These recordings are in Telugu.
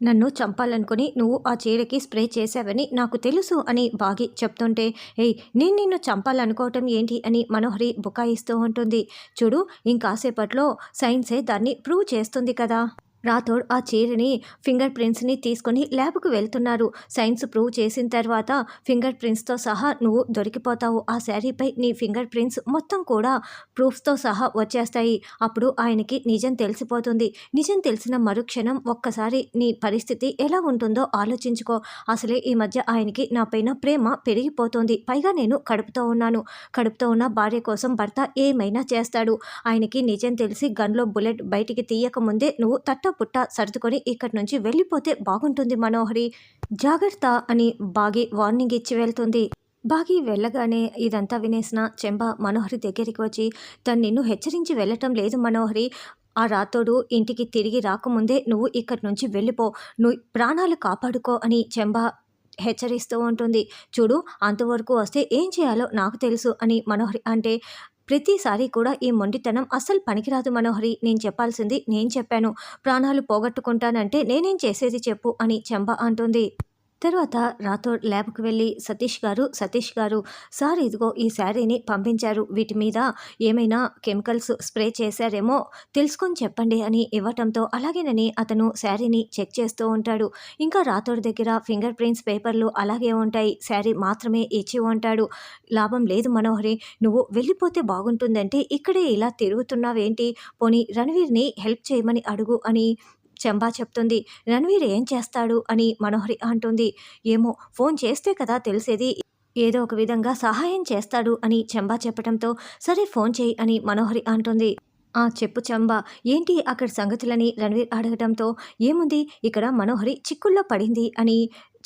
నన్ను చంపాలనుకుని నువ్వు ఆ చీరకి స్ప్రే చేశావని నాకు తెలుసు అని బాగి చెప్తుంటే ఏయ్ నేను నిన్ను చంపాలనుకోవటం ఏంటి? అని మనోహరి బుకాయిస్తూ ఉంటుంది. చూడు ఇంకాసేపట్లో సైన్సే దాన్ని ప్రూవ్ చేస్తుంది కదా. రాథోడ్ ఆ చీరని ఫింగర్ ప్రింట్స్ని తీసుకొని ల్యాబ్కు వెళ్తున్నారు. సైన్స్ ప్రూవ్ చేసిన తర్వాత ఫింగర్ ప్రింట్స్తో సహా నువ్వు దొరికిపోతావు. ఆ శారీపై నీ ఫింగర్ ప్రింట్స్ మొత్తం కూడా ప్రూఫ్స్తో సహా వచ్చేస్తాయి. అప్పుడు ఆయనకి నిజం తెలిసిపోతుంది. నిజం తెలిసిన మరుక్షణం ఒక్కసారి నీ పరిస్థితి ఎలా ఉంటుందో ఆలోచించుకో. అసలే ఈ మధ్య ఆయనకి నా పైన ప్రేమ పెరిగిపోతుంది. పైగా నేను కడుపుతో ఉన్నాను. కడుపుతో ఉన్న భార్య కోసం భర్త ఏమైనా చేస్తాడు? ఆయనకి నిజం తెలిసి గన్లో బుల్లెట్ బయటికి తీయక ముందే నువ్వు తట్ట పుట్ట సర్దుకొని ఇక్కడి నుంచి వెళ్ళిపోతే బాగుంటుంది మనోహరి. జాగ్రత్త అని బాగి వార్నింగ్ ఇచ్చి వెళ్తుంది. బాగి వెళ్ళగానే ఇదంతా వినేసిన చెంబ మనోహరి దగ్గరికి వచ్చి తను నిన్ను హెచ్చరించి వెళ్ళటం లేదు మనోహరి. ఆ రాతోడు ఇంటికి తిరిగి రాకముందే నువ్వు ఇక్కడి నుంచి వెళ్ళిపో. నువ్వు ప్రాణాలు కాపాడుకో అని చెంబ హెచ్చరిస్తూ ఉంటుంది. చూడు అంతవరకు వస్తే ఏం చేయాలో నాకు తెలుసు అని మనోహరి అంటే ప్రతిసారి కూడా ఈ మొండితనం అస్సలు పనికిరాదు మనోహరి. నేను చెప్పాల్సింది నేను చెప్పాను. ప్రాణాలు పోగొట్టుకుంటానంటే నేనేం చేసేది చెప్పు అని చెంబ అంటుంది. తర్వాత రాథోడ్ ల్యాబ్కి వెళ్ళి సతీష్ గారు సతీష్ గారు సార్ ఇదిగో ఈ శారీని పంపించారు. వీటి మీద ఏమైనా కెమికల్స్ స్ప్రే చేశారేమో తెలుసుకొని చెప్పండి అని ఇవ్వటంతో అలాగేనని అతను శారీని చెక్ చేస్తూ ఉంటాడు. ఇంకా రాథోడ్ దగ్గర ఫింగర్ ప్రింట్స్ పేపర్లు అలాగే ఉంటాయి. శారీ మాత్రమే ఇచ్చి ఉంటాడు. లాభం లేదు మనోహరి. నువ్వు వెళ్ళిపోతే బాగుంటుందంటే ఇక్కడే ఇలా తిరుగుతున్నావేంటి? పోనీ రణవీర్ని హెల్ప్ చేయమని అడుగు అని చంబా చెప్తుంది. రణవీర్ ఏం చేస్తాడు? అని మనోహరి అంటుంది. ఏమో ఫోన్ చేస్తే కదా తెలిసేది. ఏదో ఒక విధంగా సహాయం చేస్తాడు అని చంబా చెప్పడంతో సరే ఫోన్ చేయి అని మనోహరి అంటుంది. ఆ చెప్పు చంబా. ఏంటి అక్కడ సంగతులని? రణవీర్ అడగడంతో ఏముంది? ఇక్కడ మనోహరి చిక్కుల్లో పడింది అని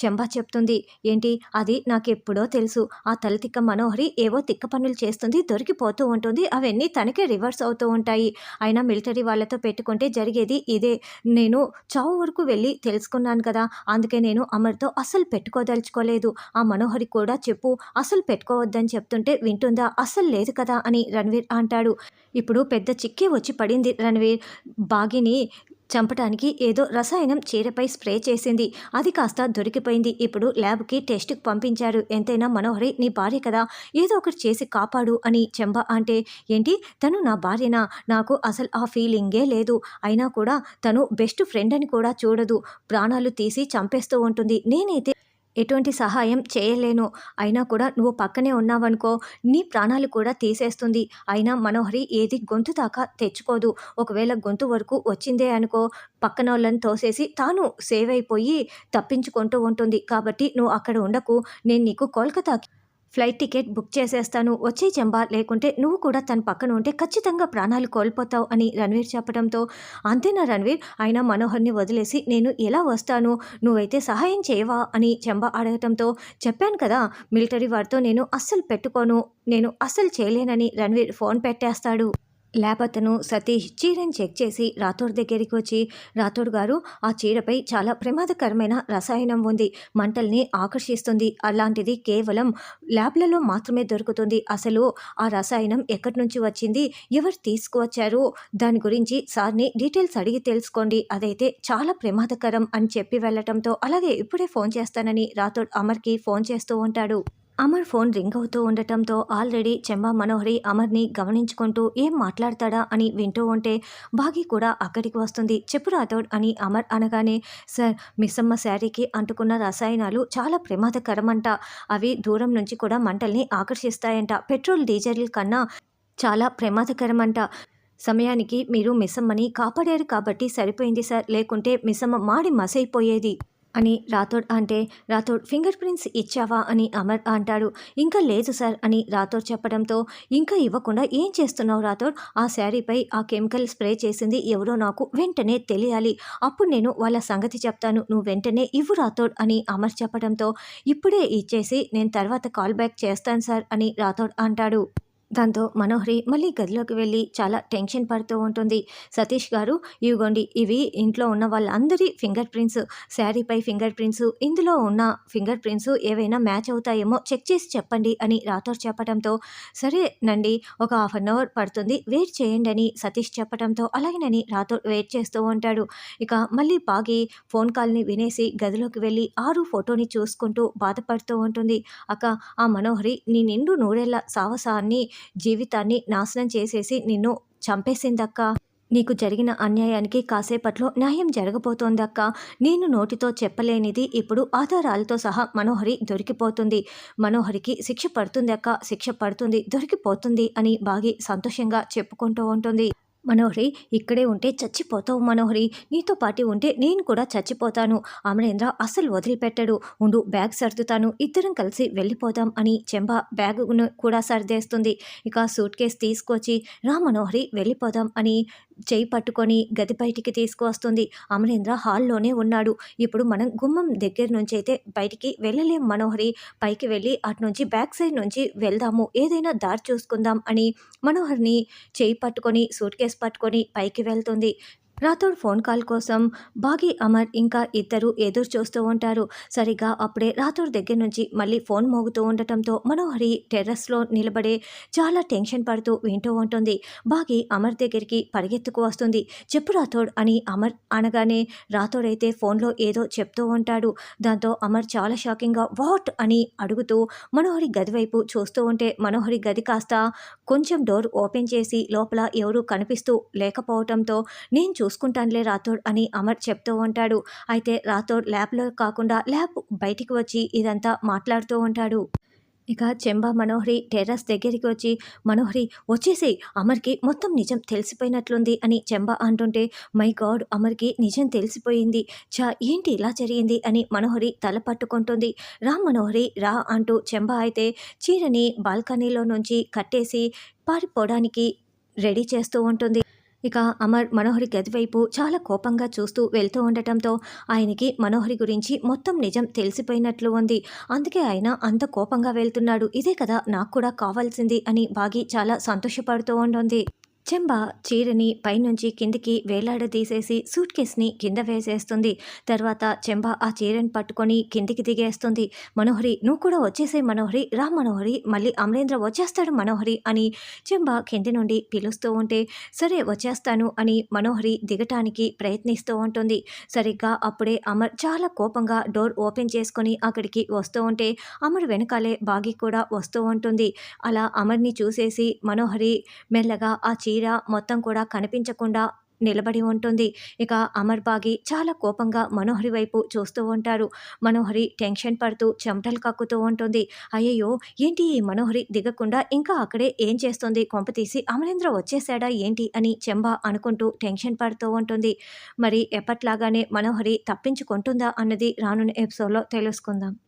చెంబా చెప్తుంది. ఏంటి? అది నాకెప్పుడో తెలుసు. ఆ తలతిక్క మనోహరి ఏవో తిక్క పనులు చేస్తుంది దొరికిపోతూ ఉంటుంది. అవన్నీ తనకే రివర్స్ అవుతూ ఉంటాయి. అయినా మిలిటరీ వాళ్ళతో పెట్టుకుంటే జరిగేది ఇదే. నేను చావు వరకు వెళ్ళి తెలుసుకున్నాను కదా. అందుకే నేను అమర్తో అసలు పెట్టుకోదలుచుకోలేదు. ఆ మనోహరి కూడా చెప్పు అసలు పెట్టుకోవద్దని చెప్తుంటే వింటుందా? అసలు లేదు కదా అని రణవీర్ అంటాడు. ఇప్పుడు పెద్ద చిక్కే వచ్చి పడింది రణవీర్. బాగిని చంపటానికి ఏదో రసాయనం చీరపై స్ప్రే చేసింది. అది కాస్త దొరికిపోయింది. ఇప్పుడు ల్యాబ్కి టెస్ట్కి పంపించారు. ఎంతైనా మనోహరి నీ భార్య కదా? ఏదో ఒకటి చేసి కాపాడు అని చెంబ అంటే ఏంటి? తను నా భార్యనా? నాకు అసలు ఆ ఫీలింగే లేదు. అయినా కూడా తను బెస్ట్ ఫ్రెండ్ అని కూడా చూడదు. ప్రాణాలు తీసి చంపేస్తూ ఉంటుంది. నేనైతే ఎటువంటి సహాయం చేయలేను. అయినా కూడా నువ్వు పక్కనే ఉన్నావనుకో నీ ప్రాణాలు కూడా తీసేస్తుంది. అయినా మనోహరి ఏది గొంతు దాకా తెచ్చుకోదు. ఒకవేళ గొంతు వరకు వచ్చిందే అనుకో పక్కన వాళ్ళని తోసేసి తాను సేవ్ అయిపోయి తప్పించుకుంటూ ఉంటుంది. కాబట్టి నువ్వు అక్కడ ఉండకు. నేను నీకు కోల్కతాకి ఫ్లైట్ టికెట్ బుక్ చేసేస్తాను. వచ్చే చెంబా లేకుంటే నువ్వు కూడా తన పక్కన ఉంటే ఖచ్చితంగా ప్రాణాలు కోల్పోతావు అని రణవీర్ చెప్పడంతో అంతేనా రణవీర్? ఆయన మనోహర్ని వదిలేసి నేను ఎలా వస్తాను? నువ్వైతే సహాయం చేయవా? అని చెంబా అడగటంతో చెప్పాను కదా మిలిటరీ వారితో నేను అస్సలు పెట్టుకోను. నేను అస్సలు చేయలేనని రణవీర్ ఫోన్ పెట్టేస్తాడు. ల్యాబ్ అతను సతీష్ చీరని చెక్ చేసి రాథోడ్ దగ్గరికి వచ్చి రాథోడ్ గారు ఆ చీరపై చాలా ప్రమాదకరమైన రసాయనం ఉంది. మంటల్ని ఆకర్షిస్తుంది. అలాంటిది కేవలం ల్యాబ్లలో మాత్రమే దొరుకుతుంది. అసలు ఆ రసాయనం ఎక్కడి నుంచి వచ్చింది? ఎవరు తీసుకువచ్చారు? దాని గురించి సార్ని డీటెయిల్స్ అడిగి తెలుసుకోండి. అదైతే చాలా ప్రమాదకరం అని చెప్పి వెళ్ళటంతో అలాగే ఇప్పుడే ఫోన్ చేస్తానని రాథోడ్ అమర్కి ఫోన్ చేస్తూ ఉంటాడు. అమర్ ఫోన్ రింగ్ అవుతూ ఉండటంతో ఆల్రెడీ చెంబా మనోహరి అమర్ని గమనించుకుంటూ ఏం మాట్లాడతాడా అని వింటూ ఉంటే భాగి కూడా అక్కడికి వస్తుంది. చెప్పు రాథోడ్ అని అమర్ అనగానే సార్ మిస్సమ్మ శారీకి అంటుకున్న రసాయనాలు చాలా ప్రమాదకరమంట. అవి దూరం నుంచి కూడా మంటల్ని ఆకర్షిస్తాయంట. పెట్రోల్ డీజిల్ కన్నా చాలా ప్రమాదకరమంట. సమయానికి మీరు మిస్సమ్మని కాపాడారు కాబట్టి సరిపోయింది సార్. లేకుంటే మిస్సమ్మ మాడి మసైపోయేది. అని రాథోడ్ అంటే రాథోడ్ ఫింగర్ ప్రింట్స్ ఇచ్చావా? అని అమర్ అంటాడు. ఇంకా లేదు సార్ అని రాథోడ్ చెప్పడంతో ఇంకా ఇవ్వకుండా ఏం చేస్తున్నావు రాథోడ్? ఆ శారీపై ఆ కెమికల్ స్ప్రే చేసింది ఎవరో నాకు వెంటనే తెలియాలి. అప్పుడు నేను వాళ్ళ సంగతి చెప్తాను. నువ్వు వెంటనే ఇవ్వు రాథోడ్ అని అమర్ చెప్పడంతో ఇప్పుడే ఇచ్చేసి నేను తర్వాత కాల్ బ్యాక్ చేస్తాను సార్ అని రాథోడ్ అంటాడు. దాంతో మనోహరి మళ్ళీ గదిలోకి వెళ్ళి చాలా టెన్షన్ పడుతూ ఉంటుంది. సతీష్ గారు ఇవిగోండి ఇవి ఇంట్లో ఉన్న వాళ్ళందరి ఫింగర్ ప్రింట్స్ శారీపై ఫింగర్ ప్రింట్స్ ఇందులో ఉన్న ఫింగర్ ప్రింట్స్ ఏవైనా మ్యాచ్ అవుతాయేమో చెక్ చేసి చెప్పండి అని రాథోర్ చెప్పడంతో సరేనండి ఒక హాఫ్ అన్ అవర్ పడుతుంది వెయిట్ చేయండి అని సతీష్ చెప్పడంతో అలాగేనని రాథోర్ వెయిట్ చేస్తూ ఉంటాడు. ఇక మళ్ళీ పాగి ఫోన్ కాల్ని వినేసి గదిలోకి వెళ్ళి ఆరు ఫోటోని చూసుకుంటూ బాధపడుతూ ఉంటుంది. అక్క ఆ మనోహరి నీ నిండు నూరేళ్ళ సావసాన్ని జీవితాన్ని నాశనం చేసేసి నిన్ను చంపేసిందక్క. నీకు జరిగిన అన్యాయానికి కాసేపట్లో న్యాయం జరగబోతోందక్క. నేను నోటితో చెప్పలేనిది ఇప్పుడు ఆధారాలతో సహా మనోహరి దొరికిపోతుంది. మనోహరికి శిక్ష పడుతుంది అక్క శిక్ష పడుతుంది దొరికిపోతుంది అని బాగి సంతోషంగా చెప్పుకుంటూ ఉంటుంది. మనోహరి ఇక్కడే ఉంటే చచ్చిపోతావు మనోహరి. నీతో పాటు ఉంటే నేను కూడా చచ్చిపోతాను. అమరేంద్ర అస్సలు వదిలిపెట్టడు. ఉండు బ్యాగ్ సర్దుతాను. ఇద్దరం కలిసి వెళ్ళిపోదాం అని చెంబ బ్యాగును కూడా సర్దేస్తుంది. ఇక సూట్ కేస్ తీసుకొచ్చి రా మనోహరి వెళ్ళిపోదాం అని చేయి పట్టుకొని గది బయటికి తీసుకువస్తుంది. అమరేంద్ర హాల్లోనే ఉన్నాడు. ఇప్పుడు మనం గుమ్మం దగ్గర నుంచి అయితే బయటికి వెళ్ళలేం మనోహరి. పైకి వెళ్ళి అటు నుంచి బ్యాక్ సైడ్ నుంచి వెళ్దాము. ఏదైనా దారి చూసుకుందాం అని మనోహర్ని చేయి పట్టుకొని సూట్ కేస్ పట్టుకొని పైకి వెళ్తుంది. రాథోడ్ ఫోన్ కాల్ కోసం బాగి అమర్ ఇంకా ఇద్దరు ఎదురు చూస్తూ ఉంటారు. సరిగా అప్పుడే రాథోడ్ దగ్గర నుంచి మళ్ళీ ఫోన్ మోగుతూ ఉండటంతో మనోహరి టెర్రస్లో నిలబడే చాలా టెన్షన్ పడుతూ వింటూ ఉంటుంది. బాగి అమర్ దగ్గరికి పరిగెత్తుకు వస్తుంది. చెప్పు రాథోడ్ అని అమర్ అనగానే రాథోడ్ అయితే ఫోన్లో ఏదో చెప్తూ ఉంటాడు. దాంతో అమర్ చాలా షాకింగ్గా వాట్? అని అడుగుతూ మనోహరి గది వైపు చూస్తూ ఉంటే మనోహరి గది కాస్త కొంచెం డోర్ ఓపెన్ చేసి లోపల ఎవరూ కనిపిస్తూ లేకపోవడంతో నేను చూసుకుంటానులే రాథోడ్ అని అమర్ చెప్తూ ఉంటాడు. అయితే రాథోడ్ ల్యాబ్లో కాకుండా ల్యాబ్ బయటికి వచ్చి ఇదంతా మాట్లాడుతూ ఉంటాడు. ఇక చెంబా మనోహరి టెర్రస్ దగ్గరికి వచ్చి మనోహరి వచ్చేసి అమర్కి మొత్తం నిజం తెలిసిపోయినట్లుంది అని చెంబా అంటుంటే మై గాడ్ అమర్కి నిజం తెలిసిపోయింది. చా ఏంటి ఇలా జరిగింది? అని మనోహరి తల పట్టుకుంటుంది. రా మనోహరి రా అంటూ చెంబా అయితే చీరని బాల్కనీలో నుంచి కట్టేసి పారిపోవడానికి రెడీ చేస్తూ ఉంటుంది. ఇక అమర్ మనోహరి గదివైపు చాలా కోపంగా చూస్తూ వెళ్తూ ఉండటంతో ఆయనకి మనోహరి గురించి మొత్తం నిజం తెలిసిపోయినట్లు ఉంది. అందుకే ఆయన అంత కోపంగా వెళ్తున్నాడు. ఇదే కదా నాకు కూడా కావాల్సింది అని బాగి చాలా సంతోషపడుతూ ఉంటుంది. చెంబ చీరని పైనుంచి కిందికి వేలాడదీసేసి సూట్ కేస్ని కింద వేసేస్తుంది. తర్వాత చెంబ ఆ చీరని పట్టుకొని కిందికి దిగేస్తుంది. మనోహరి నువ్వు కూడా వచ్చేసే మనోహరి రా మనోహరి మళ్ళీ అమరేంద్ర వచ్చేస్తాడు మనోహరి అని చెంబ కింది నుండి పిలుస్తూ ఉంటే సరే వచ్చేస్తాను అని మనోహరి దిగటానికి ప్రయత్నిస్తూ ఉంటుంది. సరిగ్గా అప్పుడే అమర్ చాలా కోపంగా డోర్ ఓపెన్ చేసుకొని అక్కడికి వస్తూ ఉంటే అమర్ వెనకాలే బాగి కూడా వస్తూ ఉంటుంది. అలా అమర్ని చూసేసి మనోహరి మెల్లగా ఆ చీర మొత్తం కూడా కనిపించకుండా నిలబడి ఉంటుంది. ఇక అమర్ బాగి చాలా కోపంగా మనోహరి వైపు చూస్తూ ఉంటారు. మనోహరి టెన్షన్ పడుతూ చెమటలు కక్కుతూ ఉంటుంది. అయ్యయ్యో ఏంటి ఈ మనోహరి దిగకుండా ఇంకా అక్కడే ఏం చేస్తుంది? కొంపతీసి అమరేంద్ర వచ్చేసాడా ఏంటి అని చెంబ అనుకుంటూ టెన్షన్ పడుతూ ఉంటుంది. మరి ఎప్పట్లాగానే మనోహరి తప్పించుకుంటుందా అన్నది రానున్న ఎపిసోడ్లో తెలుసుకుందాం.